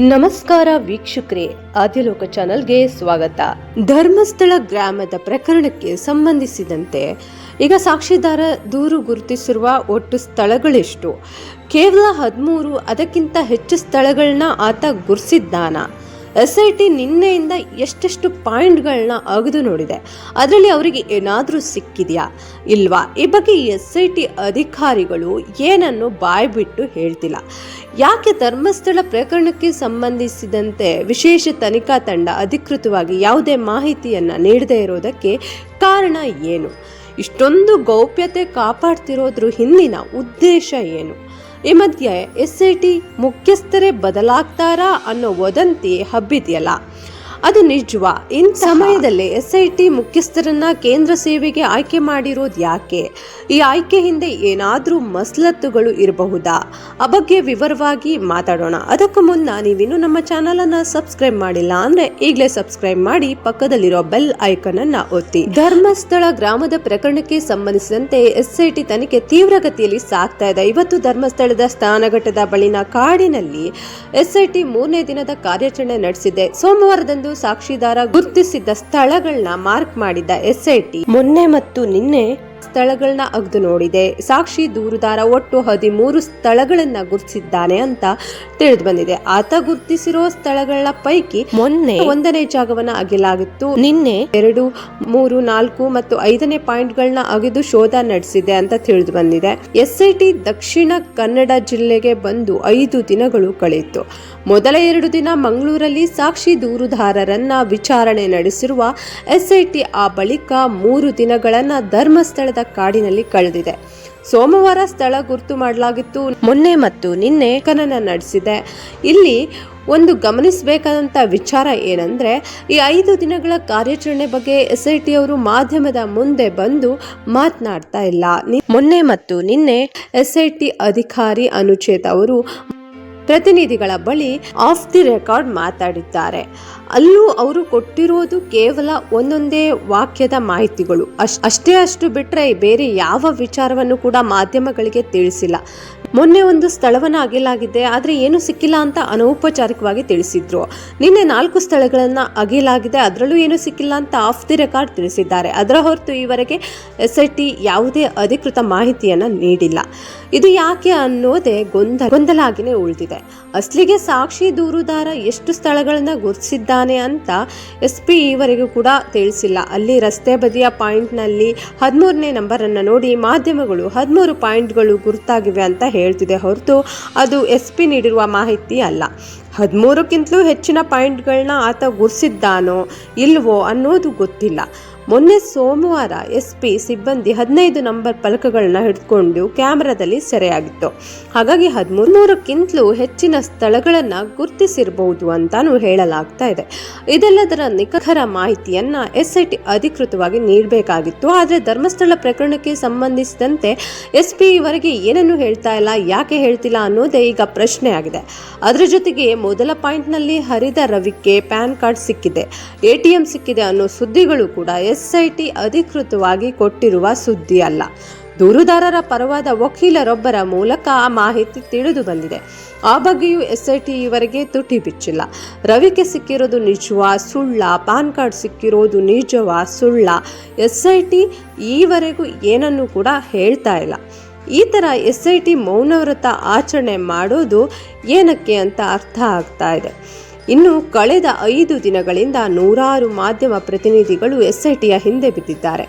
ನಮಸ್ಕಾರ ವೀಕ್ಷಕರೇ, ಆದಿಲೋಕ ಚಾನಲ್ಗೆ ಸ್ವಾಗತ. ಧರ್ಮಸ್ಥಳ ಗ್ರಾಮದ ಪ್ರಕರಣಕ್ಕೆ ಸಂಬಂಧಿಸಿದಂತೆ ಈಗ ಸಾಕ್ಷಿದಾರ ದೂರು ಗುರುತಿಸಿರುವ ಒಟ್ಟು ಸ್ಥಳಗಳೆಷ್ಟು? ಕೇವಲ ಹದಿಮೂರು, ಅದಕ್ಕಿಂತ ಹೆಚ್ಚು ಸ್ಥಳಗಳನ್ನ ಆತ ಗುರುತಿಸಿದ್ದಾನ ಎಸ್ ಐ ಟಿ ನಿನ್ನೆಯಿಂದ ಎಷ್ಟೆಷ್ಟು ಪಾಯಿಂಟ್ಗಳನ್ನ ಅಗದು ನೋಡಿದೆ? ಅದರಲ್ಲಿ ಅವರಿಗೆ ಏನಾದರೂ ಸಿಕ್ಕಿದೆಯಾ? ಇಲ್ವಾ? ಈ ಬಗ್ಗೆ ಎಸ್ ಐ ಟಿ ಅಧಿಕಾರಿಗಳು ಏನನ್ನು ಬಾಯ್ಬಿಟ್ಟು ಹೇಳ್ತಿಲ್ಲ? ಯಾಕೆ ಧರ್ಮಸ್ಥಳ ಪ್ರಕರಣಕ್ಕೆ ಸಂಬಂಧಿಸಿದಂತೆ ವಿಶೇಷ ತನಿಖಾ ತಂಡ ಅಧಿಕೃತವಾಗಿ ಯಾವುದೇ ಮಾಹಿತಿಯನ್ನು ನೀಡದೇ ಇರೋದಕ್ಕೆ ಕಾರಣ ಏನು? ಇಷ್ಟೊಂದು ಗೌಪ್ಯತೆ ಕಾಪಾಡ್ತಿರೋದ್ರ ಹಿಂದಿನ ಉದ್ದೇಶ ಏನು? ಈ ಮಧ್ಯೆ ಎಸ್ ಐ ಟಿ ಮುಖ್ಯಸ್ಥರೇ ಬದಲಾಗ್ತಾರಾ ಅನ್ನೋ ವದಂತಿ ಹಬ್ಬಿದೆಯಲ್ಲ? ಅದು ನಿಜವಾ. ಇನ್ ಸಮಯದಲ್ಲಿ ಎಸ್ ಐ ಟಿ ಮುಖ್ಯಸ್ಥರನ್ನ ಕೇಂದ್ರ ಸೇವೆಗೆ ಆಯ್ಕೆ ಮಾಡಿರೋದು ಯಾಕೆ? ಈ ಆಯ್ಕೆ ಹಿಂದೆ ಏನಾದರೂ ಮಸಲತ್ತುಗಳು ಇರಬಹುದಾ? ಆ ಬಗ್ಗೆ ವಿವರವಾಗಿ ಮಾತಾಡೋಣ. ಅದಕ್ಕೂ ಮುನ್ನ ನೀವಿನ್ನು ನಮ್ಮ ಚಾನಲ್ ಅನ್ನ ಸಬ್ಸ್ಕ್ರೈಬ್ ಮಾಡಿಲ್ಲ ಅಂದ್ರೆ ಈಗಲೇ ಸಬ್ಸ್ಕ್ರೈಬ್ ಮಾಡಿ ಪಕ್ಕದಲ್ಲಿರೋ ಬೆಲ್ ಐಕನ್ ಅನ್ನ ಒತ್ತಿ. ಧರ್ಮಸ್ಥಳ ಗ್ರಾಮದ ಪ್ರಕರಣಕ್ಕೆ ಸಂಬಂಧಿಸಿದಂತೆ ಎಸ್ ಐ ಟಿ ತನಿಖೆ ತೀವ್ರಗತಿಯಲ್ಲಿ ಸಾಗ್ತಾ ಇದೆ. ಇವತ್ತು ಧರ್ಮಸ್ಥಳದ ಸ್ಥಾನಘಟ್ಟದ ಬಳಿನ ಕಾಡಿನಲ್ಲಿ ಎಸ್ ಐ ಟಿ ಮೂರನೇ ದಿನದ ಕಾರ್ಯಾಚರಣೆ ನಡೆಸಿದೆ. ಸೋಮವಾರದಂದು ಸಾಕ್ಷಿದಾರ ಗುರುತಿಸಿದ ಸ್ಥಳಗಳನ್ನ ಮಾರ್ಕ್ ಮಾಡಿದ ಎಸ್ಐಟಿ ಮೊನ್ನೆ ಮತ್ತು ನಿನ್ನೆ ಸ್ಥಳಗಳನ್ನ ಅಗ್ದು ನೋಡಿದೆ. ಸಾಕ್ಷಿ ದೂರುದಾರ ಒಟ್ಟು ಹದಿಮೂರು ಸ್ಥಳಗಳನ್ನ ಗುರುತಿಸಿದ್ದಾನೆ ಅಂತ ತಿಳಿದು ಬಂದಿದೆ. ಆತ ಗುರುತಿಸಿರೋ ಸ್ಥಳಗಳ ಪೈಕಿ ಮೊನ್ನೆ ಒಂದನೇ ಜಾಗವನ್ನ ಅಗಿಲಾಗಿತ್ತು ನಿನ್ನೆ ಎರಡು ಮೂರು ನಾಲ್ಕು ಮತ್ತು ಐದನೇ ಪಾಯಿಂಟ್ಗಳನ್ನ ಅಗೆದು ಶೋಧ ನಡೆಸಿದೆ ಅಂತ ತಿಳಿದು ಬಂದಿದೆ. ಎಸ್ಐಟಿ ದಕ್ಷಿಣ ಕನ್ನಡ ಜಿಲ್ಲೆಗೆ ಬಂದು ಐದು ದಿನಗಳು ಕಳೆಯಿತು. ಮೊದಲ ಎರಡು ದಿನ ಮಂಗಳೂರಲ್ಲಿ ಸಾಕ್ಷಿ ದೂರುದಾರರನ್ನ ವಿಚಾರಣೆ ನಡೆಸಿರುವ ಎಸ್ಐಟಿ ಆ ಬಳಿಕ ಮೂರು ದಿನಗಳನ್ನ ಧರ್ಮಸ್ಥಳದ ಕಾಡಿನಲ್ಲಿ ಕಳೆದಿದೆ. ಸೋಮವಾರ ಸ್ಥಳ ಗುರುತು ಮಾಡಲಾಗಿತ್ತು. ಮೊನ್ನೆ ಮತ್ತು ನಿನ್ನೆ ಕನನ ನಡೆಸಿದೆ. ಇಲ್ಲಿ ಒಂದು ಗಮನಿಸಬೇಕಾದಂಥ ವಿಚಾರ ಏನಂದರೆ, ಈ ಐದು ದಿನಗಳ ಕಾರ್ಯಾಚರಣೆ ಬಗ್ಗೆ ಎಸ್ ಐ ಟಿ ಅವರು ಮಾಧ್ಯಮದ ಮುಂದೆ ಬಂದು ಮಾತನಾಡ್ತಾ ಇಲ್ಲ. ಮೊನ್ನೆ ಮತ್ತು ನಿನ್ನೆ ಎಸ್ ಐ ಟಿ ಅಧಿಕಾರಿ ಅನುಚೇತ್ ಅವರು ಪ್ರತಿನಿಧಿಗಳ ಬಳಿ ಆಫ್ ದಿ ರೆಕಾರ್ಡ್ ಮಾತಾಡಿದ್ದಾರೆ. ಅಲ್ಲೂ ಅವರು ಕೊಟ್ಟಿರೋದು ಕೇವಲ ಒಂದೊಂದೇ ವಾಕ್ಯದ ಮಾಹಿತಿಗಳು. ಅಷ್ಟೇ ಅಷ್ಟು ಬಿಟ್ಟರೆ ಬೇರೆ ಯಾವ ವಿಚಾರವನ್ನು ಕೂಡ ಮಾಧ್ಯಮಗಳಿಗೆ ತಿಳಿಸಿಲ್ಲ. ಮೊನ್ನೆ ಒಂದು ಸ್ಥಳವನ್ನು ಅಗೆಲಾಗಿದೆ ಆದರೆ ಏನು ಸಿಕ್ಕಿಲ್ಲ ಅಂತ ಅನೌಪಚಾರಿಕವಾಗಿ ತಿಳಿಸಿದ್ರು. ನಿನ್ನೆ ನಾಲ್ಕು ಸ್ಥಳಗಳನ್ನು ಅಗೆಲಾಗಿದೆ ಅದರಲ್ಲೂ ಏನು ಸಿಕ್ಕಿಲ್ಲ ಅಂತ ಆಫ್ ದಿ ರೆಕಾರ್ಡ್ ತಿಳಿಸಿದ್ದಾರೆ. ಅದರ ಹೊರತು ಈವರೆಗೆ ಎಸ್ ಐ ಟಿ ಯಾವುದೇ ಅಧಿಕೃತ ಮಾಹಿತಿಯನ್ನು ನೀಡಿಲ್ಲ. ಇದು ಯಾಕೆ ಅನ್ನೋದೇ ಗೊಂದ ಗೊಂದಲ ಆಗಿನೇ ಉಳಿದಿದೆ. ಅಸ್ಲಿಗೆ ಸಾಕ್ಷಿ ದೂರುದಾರ ಎಷ್ಟು ಸ್ಥಳಗಳನ್ನು ಗುರುತಿಸಿದ್ದಾನೆ ಅಂತ ಎಸ್ ಪಿ ಈವರೆಗೂ ಕೂಡ ತಿಳಿಸಿಲ್ಲ. ಅಲ್ಲಿ ರಸ್ತೆ ಬದಿಯ ಪಾಯಿಂಟ್ನಲ್ಲಿ ಹದಿಮೂರನೇ ನಂಬರನ್ನು ನೋಡಿ ಮಾಧ್ಯಮಗಳು ಹದಿಮೂರು ಪಾಯಿಂಟ್ಗಳು ಗುರುತಾಗಿವೆ ಅಂತ ಹೇಳ್ತಿದೆ ಹೊರತು ಅದು ಎಸ್ ಪಿ ನೀಡಿರುವ ಮಾಹಿತಿ ಅಲ್ಲ. ಹದಿಮೂರಕ್ಕಿಂತಲೂ ಹೆಚ್ಚಿನ ಪಾಯಿಂಟ್ಗಳನ್ನ ಆತ ಗುರ್ಸಿದ್ದಾನೋ ಇಲ್ವೋ ಅನ್ನೋದು ಗೊತ್ತಿಲ್ಲ. ಮೊನ್ನೆ ಸೋಮವಾರ ಎಸ್ ಪಿ ಸಿಬ್ಬಂದಿ ಹದಿನೈದು ನಂಬರ್ ಫಲಕಗಳನ್ನ ಹಿಡ್ಕೊಂಡು ಕ್ಯಾಮ್ರಾದಲ್ಲಿ ಸೆರೆಯಾಗಿತ್ತು. ಹಾಗಾಗಿ ಹದಿಮೂರ್ನೂರಕ್ಕಿಂತಲೂ ಹೆಚ್ಚಿನ ಸ್ಥಳಗಳನ್ನ ಗುರುತಿಸಿರಬಹುದು ಅಂತಾನೂ ಹೇಳಲಾಗ್ತಾ ಇದೆ. ಇದೆಲ್ಲದರ ನಿಖರ ಮಾಹಿತಿಯನ್ನ ಎಸ್ ಐ ಟಿ ಅಧಿಕೃತವಾಗಿ ನೀಡಬೇಕಾಗಿತ್ತು. ಆದರೆ ಧರ್ಮಸ್ಥಳ ಪ್ರಕರಣಕ್ಕೆ ಸಂಬಂಧಿಸಿದಂತೆ ಎಸ್ ಪಿ ಇವರೆಗೆ ಏನನ್ನು ಹೇಳ್ತಾ ಇಲ್ಲ, ಯಾಕೆ ಹೇಳ್ತಿಲ್ಲ ಅನ್ನೋದೇ ಈಗ ಪ್ರಶ್ನೆ ಆಗಿದೆ ಅದರ ಜೊತೆಗೆ ಮೊದಲ ಪಾಯಿಂಟ್ನಲ್ಲಿ ಹರಿದ ರವಿಕೆ ಪ್ಯಾನ್ ಕಾರ್ಡ್ ಸಿಕ್ಕಿದೆ. ಎಟಿಎಂ ಸಿಕ್ಕಿದೆ ಅನ್ನೋ ಸುದ್ದಿಗಳು ಕೂಡ ಎಸ್ ಟಿ ಅಧಿಕೃತವಾಗಿ ಕೊಟ್ಟಿರುವ ಸುದ್ದಿ ಅಲ್ಲ ದೂರುದಾರರ ಪರವಾದ ವಕೀಲರೊಬ್ಬರ ಮೂಲಕ ಆ ಮಾಹಿತಿ ತಿಳಿದು ಬಂದಿದೆ. ಆ ಬಗ್ಗೆಯೂ ಎಸ್ ಐ ಟಿ ತುಟಿ ಬಿಚ್ಚಿಲ್ಲ. ರವಿಕೆ ಸಿಕ್ಕಿರೋದು ನಿಜವಾ, ಸುಳ್ಳ, ಪಾನ್ ಕಾರ್ಡ್ ಸಿಕ್ಕಿರೋದು ನಿಜವಾ, ಸುಳ್ಳ ಎಸ್ ಐ ಟಿ ಈವರೆಗೂ ಏನನ್ನು ಕೂಡ ಹೇಳ್ತಾ ಇಲ್ಲ. ಈ ಥರ ಎಸ್ ಐ ಟಿ ಮೌನವ್ರತ ಆಚರಣೆ ಮಾಡೋದು ಏನಕ್ಕೆ ಅಂತ ಅರ್ಥ ಆಗ್ತಾ ಇದೆ. ಇನ್ನು ಕಳೆದ ಐದು ದಿನಗಳಿಂದ ನೂರಾರು ಮಾಧ್ಯಮ ಪ್ರತಿನಿಧಿಗಳು ಎಸ್ಐಟಿಯ ಹಿಂದೆ ಬಿದ್ದಿದ್ದಾರೆ.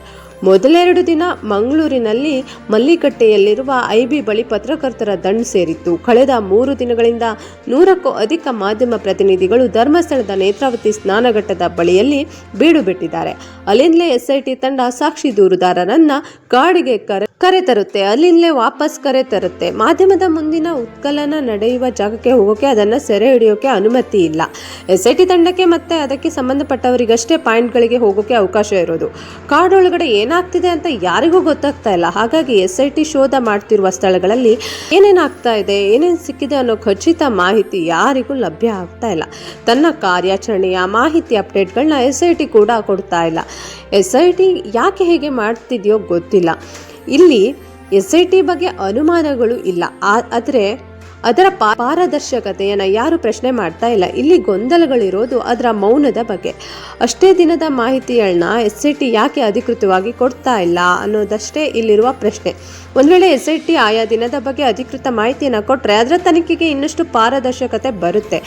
ಮೊದಲೆರಡು ದಿನ ಮಂಗಳೂರಿನಲ್ಲಿ ಮಲ್ಲಿಕಟ್ಟೆಯಲ್ಲಿರುವ ಐಬಿ ಬಳಿ ಪತ್ರಕರ್ತರ ದಂಡು ಸೇರಿತ್ತು. ಕಳೆದ ಮೂರು ದಿನಗಳಿಂದ ನೂರಕ್ಕೂ ಅಧಿಕ ಮಾಧ್ಯಮ ಪ್ರತಿನಿಧಿಗಳು ಧರ್ಮಸ್ಥಳದ ನೇತ್ರಾವತಿ ಸ್ನಾನಘಟ್ಟದ ಬಳಿಯಲ್ಲಿ ಬೀಡು ಬಿಟ್ಟಿದ್ದಾರೆ. ಅಲ್ಲಿಂದಲೇ ಎಸ್ಐಟಿ ತಂಡ ಸಾಕ್ಷಿ ದೂರುದಾರರನ್ನ ಕಾಡಿಗೆ ಕರೆ, ಕರೆತರುತ್ತೆ. ಅಲ್ಲಿಂದಲೇ ವಾಪಸ್ ಕರೆ ತರುತ್ತೆ. ಮಾಧ್ಯಮದ ಮುಂದಿನ ಉತ್ಕಲನ ನಡೆಯುವ ಜಾಗಕ್ಕೆ ಹೋಗೋಕೆ ಅದನ್ನ ಸೆರೆ ಹಿಡಿಯೋಕೆ ಅನುಮತಿ ಇಲ್ಲ. ಎಸ್ ಐ ಟಿ ತಂಡಕ್ಕೆ ಮತ್ತೆ ಅದಕ್ಕೆ ಸಂಬಂಧಪಟ್ಟವರಿಗಷ್ಟೇ ಪಾಯಿಂಟ್ಗಳಿಗೆ ಹೋಗೋಕೆ ಅವಕಾಶ ಇರೋದು. ಕಾಡೊಳಗಡೆ ಏನಾಗ್ತಿದೆ ಅಂತ ಯಾರಿಗೂ ಗೊತ್ತಾಗ್ತಾ ಇಲ್ಲ. ಹಾಗಾಗಿ ಎಸ್ ಐ ಟಿ ಶೋಧ ಮಾಡ್ತಿರುವ ಸ್ಥಳಗಳಲ್ಲಿ ಏನೇನಾಗ್ತಾ ಇದೆ, ಏನೇನು ಸಿಕ್ಕಿದೆ ಅನ್ನೋ ಖಚಿತ ಮಾಹಿತಿ ಯಾರಿಗೂ ಲಭ್ಯ ಆಗ್ತಾ ಇಲ್ಲ. ತನ್ನ ಕಾರ್ಯಾಚರಣೆಯ ಮಾಹಿತಿ ಅಪ್ಡೇಟ್ಗಳನ್ನ ಎಸ್ ಐ ಟಿ ಕೂಡ ಕೊಡ್ತಾ ಇಲ್ಲ. ಎಸ್ ಐ ಟಿ ಯಾಕೆ ಹೇಗೆ ಮಾಡ್ತಿದೆಯೋ ಗೊತ್ತಿಲ್ಲ. ಇಲ್ಲಿ ಎಸ್ ಐ ಟಿ ಬಗ್ಗೆ ಅನುಮಾನಗಳು ಇಲ್ಲ. ಆದರೆ ಅದರ ಪಾರದರ್ಶಕತೆಯನ್ನು ಯಾರು ಪ್ರಶ್ನೆ ಮಾಡ್ತಾ ಇಲ್ಲ. ಇಲ್ಲಿ ಗೊಂದಲಗಳಿರೋದು ಅದರ ಮೌನದ ಬಗ್ಗೆ. ಅಷ್ಟೇ ದಿನದ ಮಾಹಿತಿಗಳನ್ನ ಎಸ್ ಐ ಟಿ ಯಾಕೆ ಅಧಿಕೃತವಾಗಿ ಕೊಡ್ತಾ ಇಲ್ಲ ಅನ್ನೋದಷ್ಟೇ ಇಲ್ಲಿರುವ ಪ್ರಶ್ನೆ. ಒಂದು ವೇಳೆ ಎಸ್ ಐ ಟಿ ಆಯಾ ದಿನದ ಬಗ್ಗೆ ಅಧಿಕೃತ ಮಾಹಿತಿಯನ್ನು ಕೊಟ್ಟರೆ ಅದರ ತನಿಖೆಗೆ ಇನ್ನಷ್ಟು ಪಾರದರ್ಶಕತೆ ಬರುತ್ತೆ.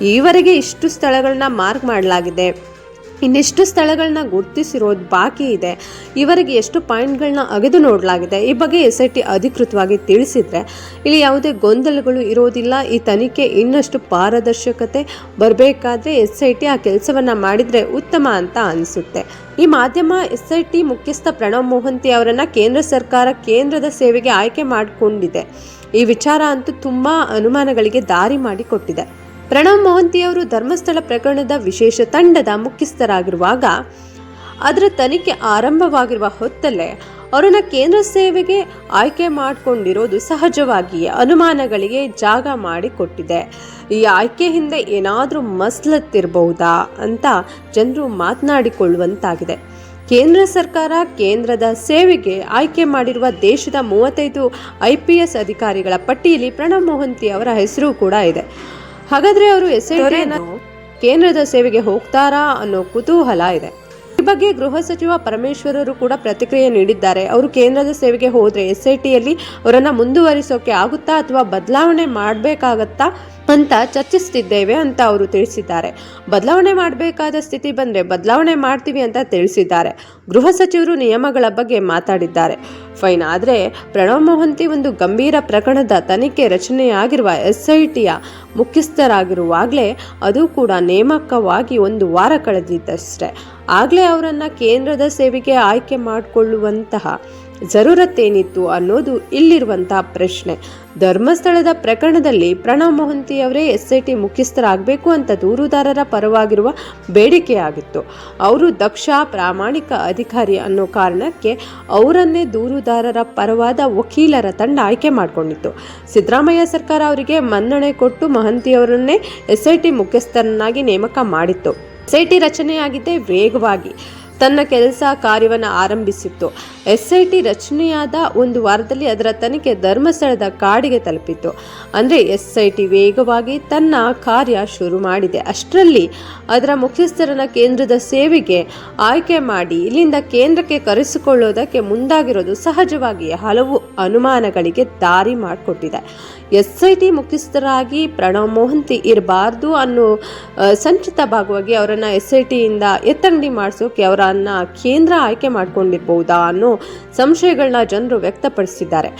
ಈವರೆಗೆ ಇಷ್ಟು ಸ್ಥಳಗಳನ್ನ ಮಾರ್ಕ್ ಮಾಡಲಾಗಿದೆ. ಇನ್ನೆಷ್ಟು ಸ್ಥಳಗಳನ್ನ ಗುರುತಿಸಿರೋದು ಬಾಕಿ ಇದೆ. ಇವರಿಗೆ ಎಷ್ಟು ಪಾಯಿಂಟ್ಗಳನ್ನ ಅಗೆದು ನೋಡಲಾಗಿದೆ. ಈ ಬಗ್ಗೆ ಎಸ್ ಐ ಟಿ ಅಧಿಕೃತವಾಗಿ ತಿಳಿಸಿದ್ರೆ, ಇಲ್ಲಿ ಯಾವುದೇ ಗೊಂದಲಗಳು ಇರೋದಿಲ್ಲ. ಈ ತನಿಖೆ ಇನ್ನಷ್ಟು ಪಾರದರ್ಶಕತೆ ಬರಬೇಕಾದ್ರೆ ಎಸ್ ಐ ಟಿ ಆ ಕೆಲಸವನ್ನ ಮಾಡಿದ್ರೆ ಉತ್ತಮ ಅಂತ ಅನಿಸುತ್ತೆ. ಈ ಮಾಧ್ಯಮ ಎಸ್ ಐ ಟಿ ಮುಖ್ಯಸ್ಥ ಪ್ರಣವ್ ಮೋಹಂತಿ ಅವರನ್ನು ಕೇಂದ್ರ ಸರ್ಕಾರ ಕೇಂದ್ರದ ಸೇವೆಗೆ ಆಯ್ಕೆ ಮಾಡಿಕೊಂಡಿದೆ. ಈ ವಿಚಾರ ಅಂತೂ ತುಂಬಾ ಅನುಮಾನಗಳಿಗೆ ದಾರಿ ಮಾಡಿಕೊಟ್ಟಿದೆ. ಪ್ರಣವ್ ಮೋಹಂತಿಯವರು ಧರ್ಮಸ್ಥಳ ಪ್ರಕರಣದ ವಿಶೇಷ ತಂಡದ ಮುಖ್ಯಸ್ಥರಾಗಿರುವಾಗ ಅದರ ತನಿಖೆ ಆರಂಭವಾಗಿರುವ ಹೊತ್ತಲ್ಲೇ ಅವರನ್ನ ಕೇಂದ್ರ ಸೇವೆಗೆ ಆಯ್ಕೆ ಮಾಡಿಕೊಂಡಿರೋದು ಸಹಜವಾಗಿಯೇ ಅನುಮಾನಗಳಿಗೆ ಜಾಗ ಮಾಡಿಕೊಟ್ಟಿದೆ. ಈ ಆಯ್ಕೆ ಹಿಂದೆ ಏನಾದರೂ ಮಸ್ಲತ್ತಿರಬಹುದಾ ಅಂತ ಜನರು ಮಾತನಾಡಿಕೊಳ್ಳುವಂತಾಗಿದೆ. ಕೇಂದ್ರ ಸರ್ಕಾರ ಕೇಂದ್ರದ ಸೇವೆಗೆ ಆಯ್ಕೆ ಮಾಡಿರುವ ದೇಶದ ಮೂವತ್ತೈದು ಐ ಪಿ ಎಸ್ ಅಧಿಕಾರಿಗಳ ಪಟ್ಟಿಯಲ್ಲಿ ಪ್ರಣವ್ ಮೋಹಂತಿ ಅವರ ಹೆಸರು ಕೂಡ ಇದೆ. ಹಾಗಾದ್ರೆ ಅವರು ಎಸ್ ಕೇಂದ್ರದ ಸೇವೆಗೆ ಹೋಗ್ತಾರಾ ಅನ್ನೋ ಕುತೂಹಲ ಇದೆ. ಈ ಬಗ್ಗೆ ಗೃಹ ಸಚಿವ ಪರಮೇಶ್ವರರು ಕೂಡ ಪ್ರತಿಕ್ರಿಯೆ ನೀಡಿದ್ದಾರೆ. ಅವರು ಕೇಂದ್ರದ ಸೇವೆಗೆ ಹೋದ್ರೆ ಎಸ್ ಐ ಟಿಯಲ್ಲಿ ಅವರನ್ನ ಮುಂದುವರಿಸೋಕೆ ಆಗುತ್ತಾ ಅಥವಾ ಬದಲಾವಣೆ ಮಾಡಬೇಕಾಗತ್ತಾ ಅಂತ ಚರ್ಚಿಸ್ತಿದ್ದೇವೆ ಅಂತ ಅವರು ತಿಳಿಸಿದ್ದಾರೆ. ಬದಲಾವಣೆ ಮಾಡಬೇಕಾದ ಸ್ಥಿತಿ ಬಂದರೆ ಬದಲಾವಣೆ ಮಾಡ್ತೀವಿ ಅಂತ ತಿಳಿಸಿದ್ದಾರೆ. ಗೃಹ ಸಚಿವರು ನಿಯಮಗಳ ಬಗ್ಗೆ ಮಾತಾಡಿದ್ದಾರೆ. ಫೈನ್ ಆದರೆ ಪ್ರಣವ್ ಮೊಹಂತಿ ಒಂದು ಗಂಭೀರ ಪ್ರಕರಣದ ತನಿಖೆ ರಚನೆಯಾಗಿರುವ ಎಸ್ ಐ ಟಿಯ ಮುಖ್ಯಸ್ಥರಾಗಿರುವಾಗಲೇ ಅದು ಕೂಡ ನೇಮಕವಾಗಿ ಒಂದು ವಾರ ಕಳೆದಿದ್ದಷ್ಟೇ. ಆಗಲೇ ಅವರನ್ನು ಕೇಂದ್ರದ ಸೇವೆಗೆ ಆಯ್ಕೆ ಮಾಡಿಕೊಳ್ಳುವಂತಹ ಜರೂರತ್ತೇನಿತ್ತು ಅನ್ನೋದು ಇಲ್ಲಿರುವಂತಹ ಪ್ರಶ್ನೆ. ಧರ್ಮಸ್ಥಳದ ಪ್ರಕರಣದಲ್ಲಿ ಪ್ರಣವ್ ಮೊಹಂತಿ ಅವರೇ ಎಸ್ ಐ ಟಿ ಮುಖ್ಯಸ್ಥರಾಗಬೇಕು ಅಂತ ದೂರುದಾರರ ಪರವಾಗಿರುವ ಬೇಡಿಕೆಯಾಗಿತ್ತು. ಅವರು ದಕ್ಷ, ಪ್ರಾಮಾಣಿಕ ಅಧಿಕಾರಿ ಅನ್ನೋ ಕಾರಣಕ್ಕೆ ಅವರನ್ನೇ ದೂರುದಾರರ ಪರವಾದ ವಕೀಲರ ತಂಡ ಆಯ್ಕೆ ಮಾಡಿಕೊಂಡಿತ್ತು. ಸಿದ್ದರಾಮಯ್ಯ ಸರ್ಕಾರ ಅವರಿಗೆ ಮನ್ನಣೆ ಕೊಟ್ಟು ಮಹಂತಿ ಅವರನ್ನೇ ಎಸ್ ಐ ಟಿ ಮುಖ್ಯಸ್ಥರನ್ನಾಗಿ ನೇಮಕ ಮಾಡಿತ್ತು. ಎಸ್ ಐ ಟಿ ರಚನೆಯಾಗಿದೆ ವೇಗವಾಗಿ. ತನ್ನ ಕೆಲಸ ಕಾರ್ಯವನ್ನು ಆರಂಭಿಸಿತ್ತು. ಎಸ್ ಐ ಟಿ ರಚನೆಯಾದ ಒಂದು ವಾರದಲ್ಲಿ ಅದರ ತನಿಖೆ ಧರ್ಮಸ್ಥಳದ ಕಾಡಿಗೆ ತಲುಪಿತ್ತು. ಅಂದರೆ ಎಸ್ ಐ ಟಿ ವೇಗವಾಗಿ ತನ್ನ ಕಾರ್ಯ ಶುರು ಮಾಡಿದೆ. ಅಷ್ಟರಲ್ಲಿ ಅದರ ಮುಖ್ಯಸ್ಥರನ್ನು ಕೇಂದ್ರದ ಸೇವೆಗೆ ಆಯ್ಕೆ ಮಾಡಿ ಇಲ್ಲಿಂದ ಕೇಂದ್ರಕ್ಕೆ ಕರೆಸಿಕೊಳ್ಳೋದಕ್ಕೆ ಮುಂದಾಗಿರೋದು ಸಹಜವಾಗಿ ಹಲವು ಅನುಮಾನಗಳಿಗೆ ದಾರಿ ಮಾಡಿಕೊಟ್ಟಿದೆ. ಎಸ್ ಐ ಟಿ ಮುಖ್ಯಸ್ಥರಾಗಿ ಪ್ರಣವ್ ಮೋಹಂತಿ ಇರಬಾರ್ದು ಅನ್ನೋ ಸಂಚಿತ ಭಾಗವಾಗಿ ಅವರನ್ನು ಎಸ್ ಐ ಟಿಯಿಂದ ಎತ್ತಂಗಡಿ ಮಾಡಿಸೋಕೆ ಅವರನ್ನು ಕೇಂದ್ರ ಆಯ್ಕೆ ಮಾಡ್ಕೊಂಡಿರ್ಬಹುದಾ ಅನ್ನೋ ಸಂಶಯಗಳನ್ನ ಜನರು ವ್ಯಕ್ತಪಡಿಸಿದ್ದಾರೆ.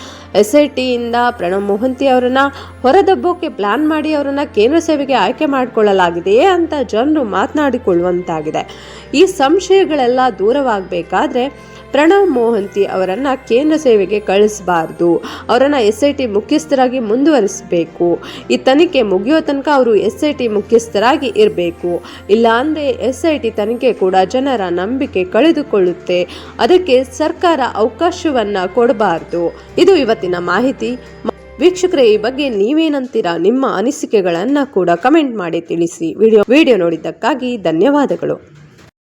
ಎಸ್ ಐ ಟಿಯಿಂದ ಪ್ರಣವ್ ಮೋಹಂತಿ ಅವರನ್ನ ಹೊರದಬ್ಬೋಕೆ ಪ್ಲಾನ್ ಮಾಡಿ ಅವರನ್ನ ಕೇಂದ್ರ ಸೇವೆಗೆ ಆಯ್ಕೆ ಮಾಡಿಕೊಳ್ಳಲಾಗಿದೆಯೇ ಅಂತ ಜನರು ಮಾತನಾಡಿಕೊಳ್ಳುವಂತಾಗಿದೆ. ಈ ಸಂಶಯಗಳೆಲ್ಲ ದೂರವಾಗಬೇಕಾದ್ರೆ ಪ್ರಣವ್ ಮೋಹಂತಿ ಅವರನ್ನ ಕೇಂದ್ರ ಸೇವೆಗೆ ಕಳಿಸಬಾರ್ದು. ಅವರನ್ನ ಎಸ್ ಐ ಟಿ ಮುಖ್ಯಸ್ಥರಾಗಿ ಮುಂದುವರಿಸಬೇಕು. ಈ ತನಿಖೆ ಮುಗಿಯೋ ತನಕ ಅವರು ಎಸ್ ಐ ಟಿ ಮುಖ್ಯಸ್ಥರಾಗಿ ಇರಬೇಕು. ಇಲ್ಲಾಂದರೆ ಎಸ್ ಐ ಟಿ ತನಿಖೆ ಕೂಡ ಜನರ ನಂಬಿಕೆ ಕಳೆದುಕೊಳ್ಳುತ್ತೆ. ಅದಕ್ಕೆ ಸರ್ಕಾರ ಅವಕಾಶವನ್ನು ಕೊಡಬಾರ್ದು. ಇದು ಇವತ್ತಿನ ಮಾಹಿತಿ. ವೀಕ್ಷಕರ, ಈ ಬಗ್ಗೆ ನೀವೇನಂತೀರಾ? ನಿಮ್ಮ ಅನಿಸಿಕೆಗಳನ್ನು ಕೂಡ ಕಮೆಂಟ್ ಮಾಡಿ ತಿಳಿಸಿ. ವಿಡಿಯೋ ವಿಡಿಯೋ ನೋಡಿದ್ದಕ್ಕಾಗಿ ಧನ್ಯವಾದಗಳು.